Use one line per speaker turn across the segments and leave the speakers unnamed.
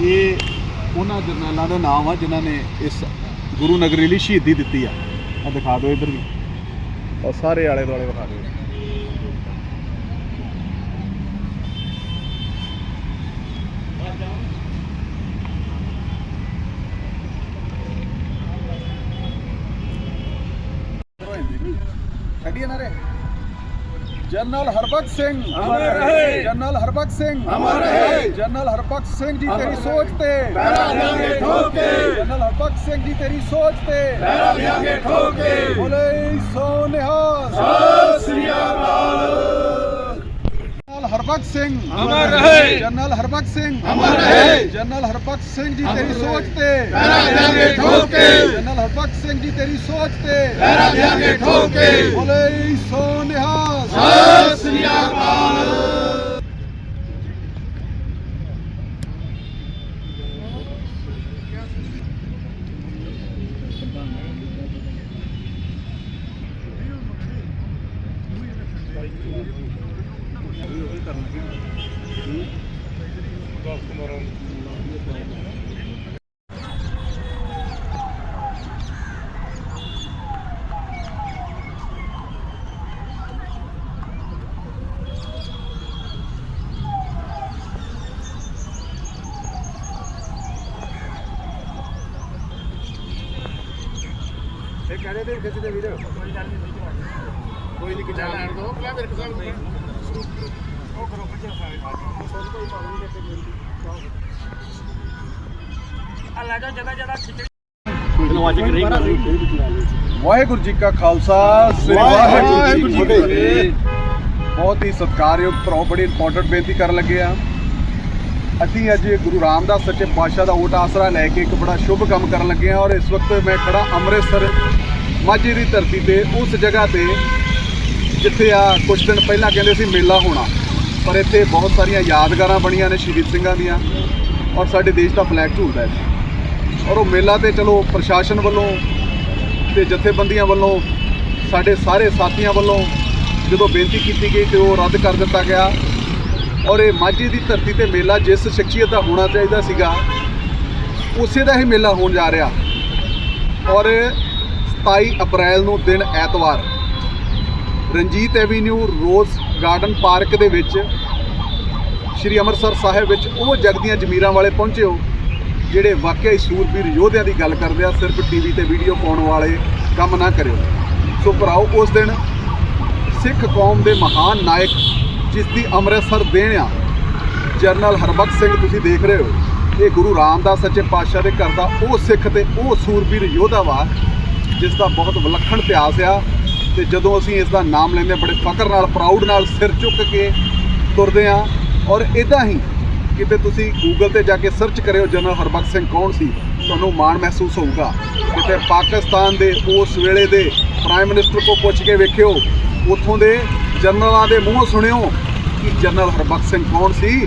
ਇਹ ਉਹਨਾਂ ਜਰਨੈਲਾਂ ਦਾ ਨਾਮ ਆ ਜਿਨ੍ਹਾਂ ਨੇ ਇਸ ਗੁਰੂ ਨਗਰੀ ਲਈ ਸ਼ਹੀਦੀ ਦਿੱਤੀ ਆ। ਆ ਦਿਖਾ ਦਿਓ ਇੱਧਰ ਵੀ। ਔਰ ਸਾਰੇ ਆਲੇ ਦੁਆਲੇ ਵਿਖਾ ਦਿਓ। ਖੜੀ ਨਾ ਰੇ ਜਨਰਲ ਹਰਬਖਸ਼ ਸਿੰਘ
ਅਮਰ ਰਹੇ।
ਜਨਰਲ ਹਰਬਖਸ਼ ਸਿੰਘ
ਅਮਰ ਰਹੇ।
ਜਨਰਲ ਹਰਬਖਸ਼ ਸਿੰਘ ਜੀ ਤੇਰੀ। ਸੋਚ ਤੇ
ਪੈਰਾਂ ਦਿਆਂਗੇ ਠੋਕ ਕੇ।
ਜਨਰਲ ਹਰਬਖਸ਼ ਸਿੰਘ ਜੀ ਤੇਰੀ ਸੋਚ ਤੇ
ਪੈਰਾਂ ਦਿਆਂਗੇ ਠੋਕ ਕੇ।
ਬੋਲੇ ਸੋ ਨਿਹਾਲ
ਸਤਿ ਸ੍ਰੀ ਅਕਾਲ
ਜਨਰਲ ਹਰਬਖਸ਼ ਸਿੰਘ
ਅਮਰ ਰਹੇ।
ਜਨਰਲ ਹਰਬਖਸ਼ ਸਿੰਘ
ਅਮਰ ਰਹੇ।
ਜਨਰਲ ਹਰਬਖਸ਼ ਸਿੰਘ ਜੀ ਤੇਰੀ। ਸੋਚ ਤੇ
ਪੈਰਾਂ ਦਿਆਂਗੇ ਠੋਕ ਕੇ।
ਜਨਰਲ ਹਰਬਖਸ਼ ਸਿੰਘ ਜੀ ਤੇਰੀ ਸੋਚ ਤੇ
ਪੈਰਾਂ ਦਿਆਂਗੇ ਠੋਕ ਕੇ।
ਬੋਲੇ ਸੋ ਨਿਹਾਲ
ਸਤਿ ਸ੍ਰੀ ਅਕਾਲ
ਇਹ ਕਹਦੇ ਤੇ ਖਿੱਚਦੇ ਵੀਡੀਓ ਕੋਈ ਗੱਲ ਨਹੀਂ ਕੋਈ ਨਹੀਂ ਲੈਣ ਦੋ? ਮੇਰੇ ਕੋਲ ਉਹ
ਆ ਲੈ ਜਾ
ਵਾਹਿਗੁਰੂ ਜੀ ਕਾ ਖਾਲਸਾ ਸ੍ਰੀ ਵਾਹਿਗੁਰੂ ਜੀ ਕੀ ਫਤਿਹ। ਬਹੁਤ ਹੀ ਸਤਿਕਾਰਯੋਗ ਭਰਾਓ ਬੜੀ ਇੰਪੋਰਟੈਂਟ ਬੇਨਤੀ ਕਰਨ ਲੱਗੇ ਆ। ਅਸੀਂ ਅੱਜ ਗੁਰੂ ਰਾਮਦਾਸ ਸੱਚੇ ਪਾਤਸ਼ਾਹ ਦਾ ਓਟ ਆਸਰਾ ਲੈ ਕੇ ਇੱਕ ਬੜਾ ਸ਼ੁਭ ਕੰਮ ਕਰਨ ਲੱਗੇ ਆ ਔਰ ਇਸ ਵਕਤ ਮੈਂ ਖੜਾ ਅੰਮ੍ਰਿਤਸਰ ਮਾਝੇ ਦੀ ਧਰਤੀ ਤੇ ਉਸ ਜਗ੍ਹਾ ਤੇ ਜਿੱਥੇ ਆ ਕੁਝ ਦਿਨ ਪਹਿਲਾਂ ਕਹਿੰਦੇ ਸੀ ਮੇਲਾ ਹੋਣਾ। ਪਰ ਇੱਥੇ ਬਹੁਤ ਸਾਰੀਆਂ ਯਾਦਗਾਰਾਂ ਬਣੀਆਂ ਨੇ ਸ਼ਹੀਦ ਸਿੰਘਾਂ ਦੀਆਂ ਔਰ ਸਾਡੇ ਦੇਸ਼ ਦਾ ਫਲੈਗ ਝੂਲਦਾ ਹੈ ਔਰ ਉਹ ਮੇਲਾ ਤੇ ਚਲੋ ਪ੍ਰਸ਼ਾਸਨ ਵੱਲੋਂ ਤੇ ਜਥੇਬੰਦੀਆਂ ਵੱਲੋਂ, ਸਾਡੇ ਸਾਰੇ ਸਾਥੀਆਂ ਵੱਲੋਂ ਜਦੋਂ ਬੇਨਤੀ ਕੀਤੀ ਗਈ ਤੇ ਉਹ ਰੱਦ ਕਰ ਦਿੱਤਾ ਗਿਆ। ਔਰ ਇਹ ਮਾਝੇ ਦੀ ਧਰਤੀ ਤੇ ਮੇਲਾ ਜਿਸ ਸ਼ਖਸੀਅਤ ਦਾ ਹੋਣਾ ਚਾਹੀਦਾ ਸੀਗਾ, ਉਸੇ ਦਾ ਹੀ ਮੇਲਾ ਹੋਣ ਜਾ ਰਿਹਾ। ਔਰ 27 ਅਪ੍ਰੈਲ ਨੂੰ ਦਿਨ ਐਤਵਾਰ Ranjit avenue rose garden park ਦੇ ਵਿੱਚ ਸ਼੍ਰੀ ਅੰਮ੍ਰਿਤਸਰ ਸਾਹਿਬ ਵਿੱਚ ਉਹ ਜਗਦੀਆਂ ਜ਼ਮੀਰਾਂ ਵਾਲੇ ਪਹੁੰਚੇ ਹੋ, ਜਿਹੜੇ ਵਾਕਿਆ ਹੀ ਸੂਰਬੀਰ ਯੋਧਿਆਂ ਦੀ ਗੱਲ ਕਰਦੇ ਆ, ਸਿਰਫ ਟੀਵੀ ਤੇ ਵੀਡੀਓ ਪਾਉਣ ਵਾਲੇ ਕੰਮ ਨਾ ਕਰਿਓ। ਸੋ ਭਰਾਓ, ਉਸ ਦਿਨ ਸਿੱਖ ਕੌਮ ਦੇ ਮਹਾਨ ਨਾਇਕ ਜਿਸ ਦੀ ਅੰਮ੍ਰਿਤਸਰ ਦੇਣ ਆ ਜਨਰਲ ਹਰਬਖਸ਼ ਸਿੰਘ ਤੁਸੀਂ ਦੇਖ ਰਹੇ ਹੋ, ਇਹ ਗੁਰੂ ਰਾਮਦਾਸ ਸੱਚੇ ਪਾਤਸ਼ਾਹ ਦੇ ਘਰ ਦਾ ਉਹ ਸਿੱਖ ਤੇ ਉਹ ਸੂਰਬੀਰ ਯੋਧਾ ਵਾ, ਜਿਸ ਦਾ ਬਹੁਤ ਵਿਲੱਖਣ ਇਤਿਹਾਸ ਆ। ਤੇ ਜਦੋਂ ਅਸੀਂ ਇਸ ਦਾ ਨਾਮ ਲੈਂਦੇ ਬੜੇ ਫਖਰ ਨਾਲ ਪ੍ਰਾਊਡ ਨਾਲ ਸਿਰ ਚੁੱਕ ਕੇ ਤੁਰਦੇ ਆ ਔਰ ਇਦਾਂ ਹੀ ਕਿਤੇ ਤੁਸੀਂ ਗੂਗਲ ਤੇ ਜਾ ਕੇ ਸਰਚ ਕਰਿਓ ਜਨਰਲ ਹਰਬਖਸ਼ ਸਿੰਘ ਕੌਣ ਸੀ, ਤੁਹਾਨੂੰ ਮਾਣ ਮਹਿਸੂਸ ਹੋਊਗਾ। ਕਿਤੇ ਪਾਕਿਸਤਾਨ ਦੇ ਉਸ ਵੇਲੇ ਦੇ ਪ੍ਰਾਈਮ ਮਿਨਿਸਟਰ ਕੋ ਪੁੱਛ ਕੇ ਵੇਖਿਓ, ਉੱਥੋਂ ਦੇ ਜਨਰਲਾਂ ਦੇ ਮੂੰਹੋਂ ਸੁਣਿਓ ਕਿ ਜਨਰਲ ਹਰਬਖਸ਼ ਸਿੰਘ ਕੌਣ ਸੀ,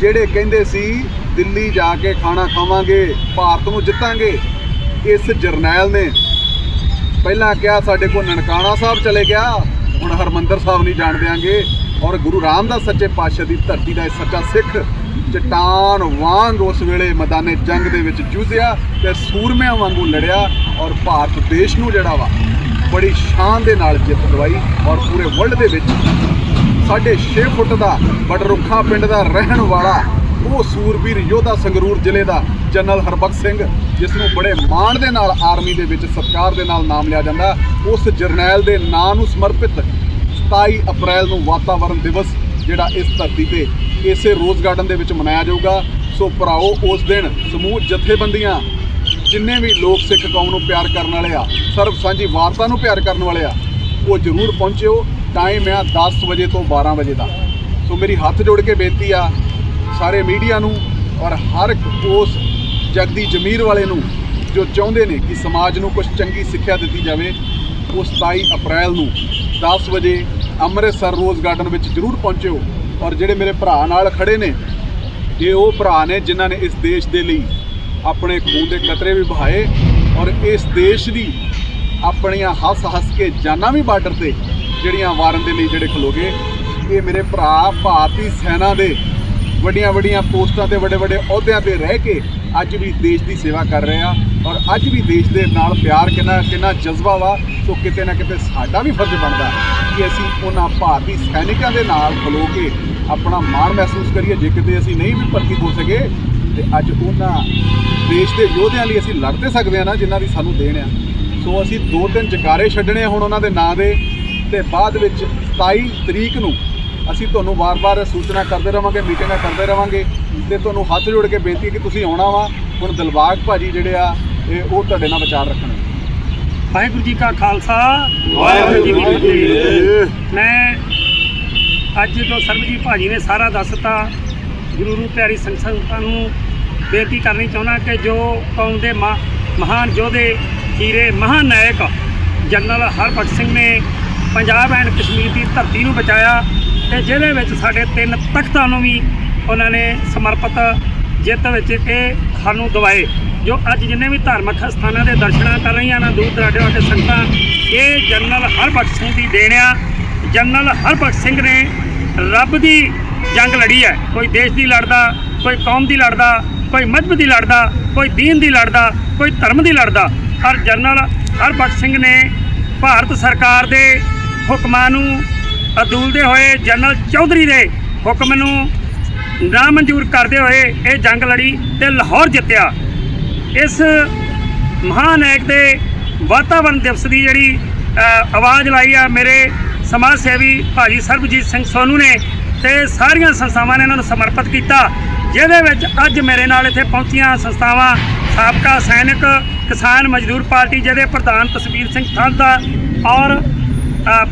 ਜਿਹੜੇ ਕਹਿੰਦੇ ਸੀ, ਦਿੱਲੀ ਜਾ ਕੇ ਖਾਣਾ ਖਾਵਾਂਗੇ, ਭਾਰਤ ਨੂੰ ਜਿੱਤਾਂਗੇ। ਇਸ ਜਰਨੈਲ ਨੇ ਪਹਿਲਾਂ ਕਿਹਾ ਸਾਡੇ ਕੋਲ ਨਨਕਾਣਾ ਸਾਹਿਬ ਚਲੇ ਗਿਆ, ਹੁਣ ਹਰਮੰਦਰ ਸਾਹਿਬ ਨਹੀਂ ਜਾਣ ਦਿਆਂਗੇ। ਔਰ ਗੁਰੂ ਰਾਮਦਾਸ ਸੱਚੇ ਪਾਤਸ਼ਾਹ ਦੀ ਧਰਤੀ ਦਾ ਇਹ ਸੱਚਾ ਸਿੱਖ ਚਟਾਨ ਵਾਂਗ ਉਸ ਵੇਲੇ ਮੈਦਾਨੇ ਜੰਗ ਦੇ ਵਿੱਚ ਜੂਝਿਆ ਤੇ ਸੂਰਮਿਆਂ ਵਾਂਗੂ ਲੜਿਆ ਔਰ ਭਾਰਤ ਦੇਸ਼ ਨੂੰ ਜਿਹੜਾ ਵਾ, ਬੜੀ ਸ਼ਾਨ ਦੇ ਨਾਲ ਜਿੱਤ ਦਵਾਈ ਔਰ ਪੂਰੇ ਵਰਲਡ ਦੇ ਵਿੱਚ ਸਾਢੇ 6 ਫੁੱਟ ਦਾ ਬਟਰੁੱਖਾ ਪਿੰਡ ਦਾ ਰਹਿਣ ਵਾਲਾ, ਉਹ ਸੂਰਬੀਰ ਯੋਧਾ ਸੰਗਰੂਰ ਜ਼ਿਲ੍ਹੇ ਦਾ ਜਨਰਲ ਹਰਬਖਸ਼ ਸਿੰਘ, ਜਿਸ ਨੂੰ ਬੜੇ ਮਾਣ ਦੇ ਨਾਲ ਆਰਮੀ ਦੇ ਵਿੱਚ ਸਤਿਕਾਰ ਦੇ ਨਾਲ ਨਾਮ ਲਿਆ ਜਾਂਦਾ ਉਸ ਜਰਨੈਲ ਦੇ ਨਾਂ ਨੂੰ ਸਮਰਪਿਤ 27 ਅਪ੍ਰੈਲ ਨੂੰ ਵਾਤਾਵਰਣ ਦਿਵਸ ਜਿਹੜਾ ਇਸ ਧਰਤੀ ਤੇ ਇਸੇ ਰੋਜ਼ ਗਾਰਡਨ ਦੇ ਵਿੱਚ ਮਨਾਇਆ ਜਾਊਗਾ। ਸੋ ਭਰਾਓ, ਉਸ ਦਿਨ ਸਮੂਹ ਜਥੇਬੰਦੀਆਂ, ਜਿੰਨੇ ਵੀ ਲੋਕ ਸਿੱਖ ਕੌਮ ਨੂੰ ਪਿਆਰ ਕਰਨ ਵਾਲੇ ਆ, ਸਰਬ ਸਾਂਝੀ ਵਾਰਤਾ ਨੂੰ ਪਿਆਰ ਕਰਨ ਵਾਲੇ ਆ, ਉਹ ਜ਼ਰੂਰ ਪਹੁੰਚਿਓ। ਟਾਈਮ ਆ 10 ਵਜੇ ਤੋਂ 12 ਵਜੇ ਦਾ। ਸੋ ਮੇਰੀ ਹੱਥ ਜੋੜ ਕੇ ਬੇਨਤੀ ਆ ਸਾਰੇ ਮੀਡੀਆ ਨੂੰ ਔਰ ਹਰ ਇੱਕ ਉਸ ਜਗਦੀ ਜ਼ਮੀਰ ਵਾਲੇ ਨੂੰ ਜੋ ਚਾਹੁੰਦੇ ਨੇ ਕਿ ਸਮਾਜ ਨੂੰ ਕੁਝ ਚੰਗੀ ਸਿੱਖਿਆ ਦਿੱਤੀ ਜਾਵੇ, ਉਹ 27 ਅਪ੍ਰੈਲ ਨੂੰ 10 ਵਜੇ ਅੰਮ੍ਰਿਤਸਰ ਰੋਜ਼ ਗਾਰਡਨ ਵਿੱਚ ਜ਼ਰੂਰ ਪਹੁੰਚਿਓ। ਔਰ ਜਿਹੜੇ ਮੇਰੇ ਭਰਾ ਨਾਲ ਖੜੇ ਨੇ, ਇਹ ਉਹ ਭਰਾ ਨੇ ਜਿਨ੍ਹਾਂ ਨੇ ਇਸ ਦੇਸ਼ ਦੇ ਲਈ ਆਪਣੇ ਖੂਨ ਦੇ ਕਤਰੇ ਵੀ ਬਹਾਏ ਔਰ ਇਸ ਦੇਸ਼ ਦੀ ਆਪਣੀਆਂ ਹੱਸ ਹੱਸ ਕੇ ਜਾਨਾਂ ਵੀ ਬਾਰਡਰ ਤੇ ਜਿਹੜੀਆਂ ਵਾਰਨ ਦੇ ਲਈ ਜਿਹੜੇ ਖਲੋਗੇ ਇਹ ਮੇਰੇ ਭਰਾ ਭਾਰਤੀ ਸੈਨਾ ਦੇ ਵੱਡੀਆਂ ਵੱਡੀਆਂ ਪੋਸਟਾਂ ਤੇ ਵੱਡੇ ਵੱਡੇ ਅਹੁਦਿਆਂ ਤੇ ਰਹਿ ਕੇ ਅੱਜ ਵੀ ਦੇਸ਼ ਦੀ ਸੇਵਾ ਕਰ ਰਹੇ ਆ ਔਰ ਅੱਜ ਵੀ ਦੇਸ਼ ਦੇ ਨਾਲ ਪਿਆਰ ਕਿੰਨਾ ਕਿੰਨਾ ਜਜ਼ਬਾ ਵਾ, ਸੋ ਕਿਤੇ ਨਾ ਕਿਤੇ ਸਾਡਾ ਵੀ ਫਰਜ਼ ਬਣਦਾ ਕਿ ਅਸੀਂ ਉਹਨਾਂ ਭਾਰਤੀ ਸੈਨਿਕਾਂ ਦੇ ਨਾਲ ਖਲੋ ਕੇ ਆਪਣਾ ਮਾਣ ਮਹਿਸੂਸ ਕਰੀਏ। ਜੇ ਕਿਤੇ ਅਸੀਂ ਨਹੀਂ ਵੀ ਭਰਤੀ ਹੋ ਸਕੇ, ਤੇ ਅੱਜ ਉਹਨਾਂ ਦੇਸ਼ ਦੇ ਯੋਧਿਆਂ ਲਈ ਅਸੀਂ ਲੜ ਤੇ ਸਕਦੇ ਆ ਨਾ, ਜਿਨ੍ਹਾਂ ਦੀ ਸਾਨੂੰ ਦੇਣ ਆ। ਸੋ ਅਸੀਂ ਦੋ ਤਿੰਨ ਜਕਾਰੇ ਛੱਡਣੇ ਆ ਹੁਣ ਉਹਨਾਂ ਦੇ ਨਾਂ ਦੇ, ਤੇ ਬਾਅਦ ਵਿੱਚ 27 ਤਰੀਕ ਨੂੰ ਅਸੀਂ ਤੁਹਾਨੂੰ ਵਾਰ-ਵਾਰ ਸੂਚਨਾ ਕਰਦੇ ਰਵਾਂਗੇ ਮੀਟਿੰਗਾਂ ਕਰਦੇ ਰਵਾਂਗੇ ਤੇ ਤੁਹਾਨੂੰ ਹੱਥ ਜੋੜ ਕੇ ਬੇਨਤੀ ਹੈ ਕਿ ਤੁਸੀਂ ਆਉਣਾ ਵਾ ਹੁਣ ਦਿਲਬਾਗ ਭਾਜੀ ਜਿਹੜੇ ਆ ਇਹ ਉਹ ਤੁਹਾਡੇ ਨਾਲ ਵਿਚਾਰ ਰੱਖਣੇ
ਵਾਹਿਗੁਰੂ ਜੀ ਕਾ ਖਾਲਸਾ
ਵਾਹਿਗੁਰੂ ਜੀ ਕੀ ਫਤਿਹ।
ਮੈਂ ਅੱਜ ਜੋ ਸਰਬਜੀਤ ਭਾਜੀ ਨੇ ਸਾਰਾ ਦੱਸਤਾ ਗੁਰੂ ਨੂੰ ਪਿਆਰੀ ਸੰਗਤ ਨੂੰ ਬੇਨਤੀ ਕਰਨੀ ਚਾਹੁੰਦਾ ਕਿ ਜੋ ਕੌਮ ਦੇ ਮਹਾ- ਮਹਾਨ ਯੋਧੇ ਹੀਰੇ ਮਹਾਨਾਇਕ ਜਨਰਲ ਹਰਬਖਸ਼ ਸਿੰਘ ਨੇ ਪੰਜਾਬ ਐਂਡ ਕਸ਼ਮੀਰ ਦੀ ਧਰਤੀ ਨੂੰ ਬਚਾਇਆ ਤੇ ਜਿਹਦੇ ਵਿੱਚ ਸਾਡੇ ਤਿੰਨ ਤਖਤਾਂ ਨੂੰ ਵੀ ਉਹਨਾਂ ਨੇ ਸਮਰਪਿਤ ਜਿੱਤ ਵਿੱਚ ਇਹ ਸਾਨੂੰ ਦਵਾਏ। ਜੋ ਅੱਜ ਜਿੰਨੇ ਵੀ ਧਾਰਮਿਕ ਸਥਾਨਾਂ ਦੇ ਦਰਸ਼ਨਾਂ ਕਰ ਰਹੀਆਂ ਨਾ, ਦੂਰ ਦਰਾਡੇ ਵਾਲੇ ਸੰਗਤਾਂ, ਇਹ ਜਨਰਲ ਹਰਬਖਸ਼ ਸਿੰਘ ਦੀ ਦੇਣ ਆ। ਜਨਰਲ ਹਰਬਖਸ਼ ਸਿੰਘ ਨੇ ਰੱਬ ਦੀ ਜੰਗ ਲੜੀ ਹੈ। ਕੋਈ ਦੇਸ਼ ਦੀ ਲੜਦਾ, ਕੋਈ ਕੌਮ ਦੀ ਲੜਦਾ, ਕੋਈ ਮਜ਼ਹਬ ਦੀ ਲੜਦਾ, ਕੋਈ ਦੀਨ ਦੀ ਲੜਦਾ, ਕੋਈ ਧਰਮ ਦੀ ਲੜਦਾ। ਪਰ ਜਨਰਲ ਹਰਬਖਸ਼ ਸਿੰਘ ਨੇ ਭਾਰਤ ਸਰਕਾਰ ਦੇ ਹੁਕਮਾਂ ਨੂੰ ਅਦੂਲਦੇ ਹੋਏ ਜਨਰਲ ਚੌਧਰੀ ਦੇ ਹੁਕਮ ਨੂੰ ਨਾ ਮਨਜ਼ੂਰ ਕਰਦੇ ਹੋਏ ਇਹ ਜੰਗ ਲੜੀ ਤੇ ਲਾਹੌਰ ਜਿੱਤਿਆ। ਇਸ ਮਹਾਨਾਇਕ ਦੇ ਵਾਤਾਵਰਣ ਦਿਵਸ ਦੀ ਜਿਹੜੀ ਆਵਾਜ਼ ਲਾਈ ਆ ਮੇਰੇ ਸਮਾਜ ਸੇਵੀ ਭਾਜੀ ਸਰਬਜੀਤ ਸਿੰਘ ਸੋਨੂ ਨੇ ਤੇ ਸਾਰੀਆਂ ਸੰਸਥਾਵਾਂ ਨੇ ਇਹਨਾਂ ਨੂੰ ਸਮਰਪਿਤ ਕੀਤਾ, ਜਿਹਦੇ ਵਿੱਚ ਅੱਜ ਮੇਰੇ ਨਾਲ ਇੱਥੇ ਪਹੁੰਚੀਆਂ ਸੰਸਥਾਵਾਂ ਸਾਬਕਾ ਸੈਨਿਕ ਕਿਸਾਨ ਮਜ਼ਦੂਰ ਪਾਰਟੀ, ਜਿਹਦੇ ਪ੍ਰਧਾਨ ਤਸਵੀਰ ਸਿੰਘ ਥਾਂਦਾ ਔਰ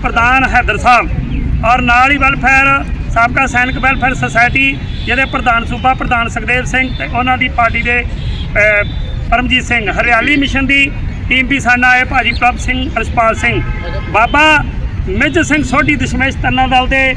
ਪ੍ਰਧਾਨ ਹੈਦਰ ਸਾਹਿਬ। ਔਰ ਨਾਲ ਹੀ ਵੈਲਫੇਅਰ, ਸਾਬਕਾ ਸੈਨਿਕ ਵੈਲਫੇਅਰ ਸੁਸਾਇਟੀ, ਜਿਹਦੇ ਪ੍ਰਧਾਨ ਸੂਬਾ ਪ੍ਰਧਾਨ ਸੁਖਦੇਵ ਸਿੰਘ ਤੇ ਉਹਨਾਂ ਦੀ ਪਾਰਟੀ ਦੇ ਪਰਮਜੀਤ ਸਿੰਘ। ਹਰਿਆਲੀ ਮਿਸ਼ਨ ਦੀ ਟੀਮ ਵੀ ਸਾਡੇ ਨਾਲ ਆਏ, ਭਾਜੀ ਪ੍ਰਭ ਸਿੰਘ ਰਸਪਾਲ ਸਿੰਘ। ਬਾਬਾ ਮੇਜਰ ਸਿੰਘ ਸੋਢੀ ਦਸ਼ਮੇਸ਼ ਤੰਨਾ ਦਲ ਦੇ